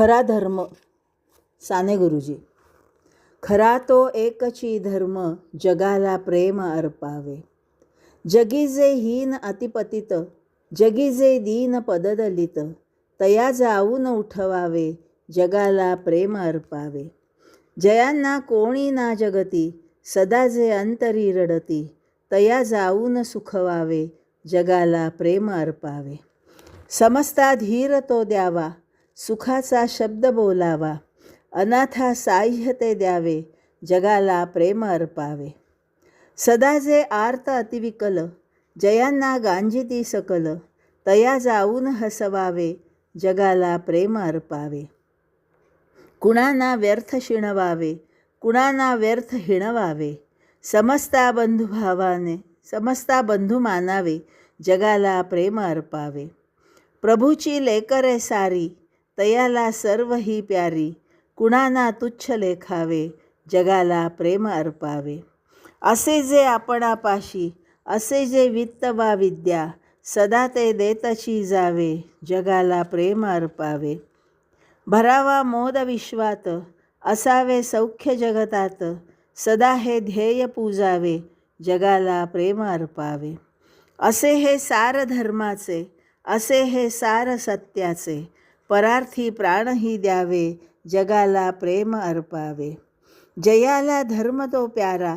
खरा धर्म साने गुरुजी. खरा तो एकची धर्म जगाला प्रेम अर्पावे. जगी जे हीन अतिपतित जगी जे दीन पददलित तया जाऊन उठवावे जगाला प्रेम अर्पावे. जयांना कोणी ना जगती सदा जे अंतरी रडती तया जाऊन सुखवावे जगाला प्रेम अर्पावे. समस्ता धीर तो द्यावा सुखाचा शब्द बोलावा. अनाथा साह्य ते द्यावे जगाला प्रेम अर्पावे. सदा जे आर्त अतिविकल जयांना गांजिती सकल तया जाऊन हसवावे जगाला प्रेम अर्पावे. कुणाना व्यर्थ शिणवावे कुणाना व्यर्थ हिणवावे. समस्ता बंधुभावाने समस्ता बंधू मानावे जगाला प्रेम अर्पावे. प्रभूची लेकरे सारी तयाला सर्व ही प्यारी कुणाना तुच्छ लेखावे जगाला प्रेम अर्पावे. असे जे आपणापाशी असे जे वित्त वा विद्या सदा ते देतशी जावे जगाला प्रेम अर्पावे. भरावा मोद विश्वात असावे सौख्य जगतात सदा हे ध्येय पूजावे जगाला प्रेम अर्पावे. असे हे सार धर्माचे असे हे सार सत्याचे परार्थी प्राणही द्यावे जगाला प्रेम अर्पावे. जयाला धर्म तो प्यारा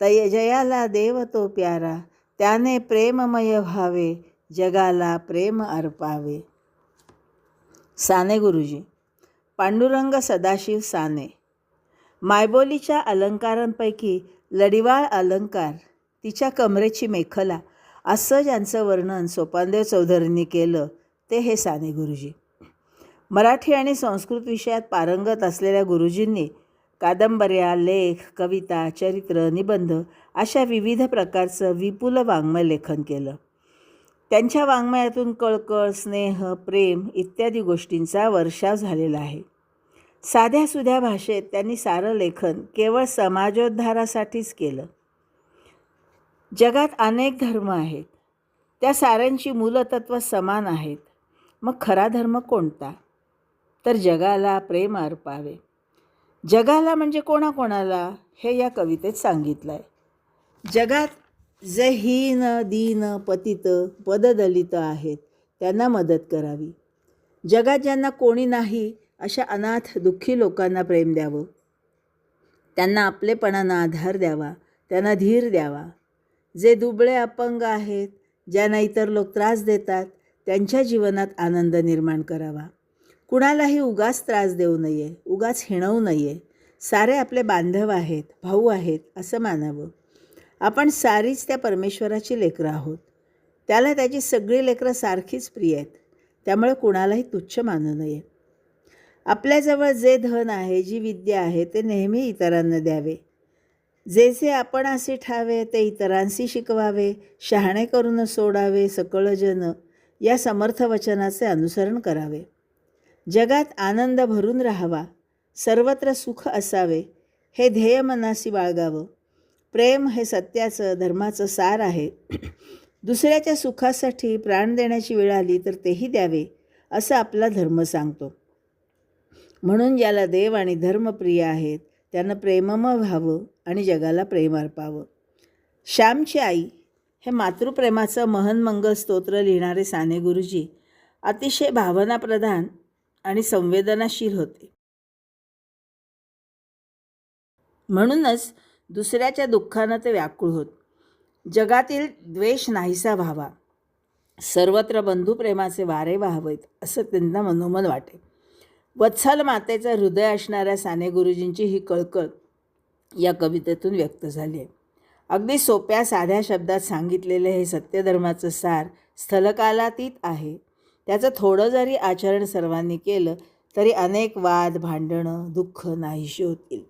तय जयाला देव तो प्यारा त्याने प्रेममय व्हावे जगाला प्रेम अर्पावे. साने गुरुजी पांडुरंग सदाशिव साने. मायबोलीच्या अलंकारांपैकी लढिवाळ अलंकार तिच्या कमरेची मेखला असं ज्यांचं वर्णन सोपानदेव चौधरींनी केलं ते हे साने गुरुजी. मराठी आणि संस्कृत विषयात पारंगत असलेल्या गुरुजींनी कादंबऱ्या लेख कविता चरित्र निबंध अशा विविध प्रकारचं विपुल वाङ्मय लेखन केलं. त्यांच्या वाङ्मयातून कळकळ स्नेह प्रेम इत्यादी गोष्टींचा वर्षाव झालेला आहे. साध्या सुध्या भाषेत त्यांनी सारं लेखन केवळ समाजोद्धारासाठीच केलं. जगात अनेक धर्म आहेत. त्या साऱ्यांची मूलतत्व समान आहेत. मग खरा धर्म कोणता? तर जगाला प्रेम अर्पावे. जगाला म्हणजे कोणाकोणाला? हे या कवितेत सांगितलं आहे जगात जे हीन दीन पतित पददलित आहेत त्यांना मदत करावी. जगात ज्यांना कोणी नाही अशा अनाथ दुःखी लोकांना प्रेम द्यावं. त्यांना आपलेपणानं आधार द्यावा त्यांना धीर द्यावा. जे दुबळे अपंग आहेत ज्यांना इतर लोक त्रास देतात त्यांच्या जीवनात आनंद निर्माण करावा. कुणालाही उगाच त्रास देऊ नये उगाच हिणवू नये. सारे आपले बांधव आहेत भाऊ आहेत असं मानावं. आपण सारीच त्या परमेश्वराची लेकरं आहोत. त्याला त्याची सगळी लेकरं सारखीच प्रिय आहेत. त्यामुळे कुणालाही तुच्छ मानू नये. आपल्याजवळ जे धन आहे जी विद्या आहे ते नेहमी इतरांना द्यावे. जे जे आपण असे ठावे ते इतरांशी शिकवावे शहाणे करून सोडावे सकळजन या समर्थ वचनाचे अनुसरण करावे. जगात आनंद भरून राहावा सर्वत्र सुख असावे हे ध्येय मनासी बाळगावं. प्रेम हे सत्याचं धर्माचं सार आहे. दुसऱ्याच्या सुखासाठी प्राण देण्याची वेळ आली तर तेही द्यावे असं आपला धर्म सांगतो. म्हणून ज्याला देव आणि धर्मप्रिय आहेत त्यानं प्रेममय व्हावं आणि जगाला प्रेम अर्पावं. श्यामची आई हे मातृप्रेमाचं महनमंगल स्तोत्र लिहिणारे साने गुरुजी अतिशय भावनाप्रधान आणि संवेदनाशील होते. म्हणूनच दुसऱ्याच्या दुःखानं ते व्याकुळ होत. जगातील द्वेष नाहीसा व्हावा. सर्वत्र बंधुप्रेमाचे वारे व्हावेत असं त्यांना मनोमन वाटे. वत्सल मातेचं हृदय असणाऱ्या साने गुरुजींची ही कळकळ या कवितेतून व्यक्त झाली आहे. अगदी सोप्या साध्या शब्दात सांगितलेले हे सत्यधर्माचं सार स्थलकालातीत आहे. त्याचं थोडं जरी आचरण सर्वांनी केलं तरी अनेक वाद भांडणं दुःख नाहीशी होतील.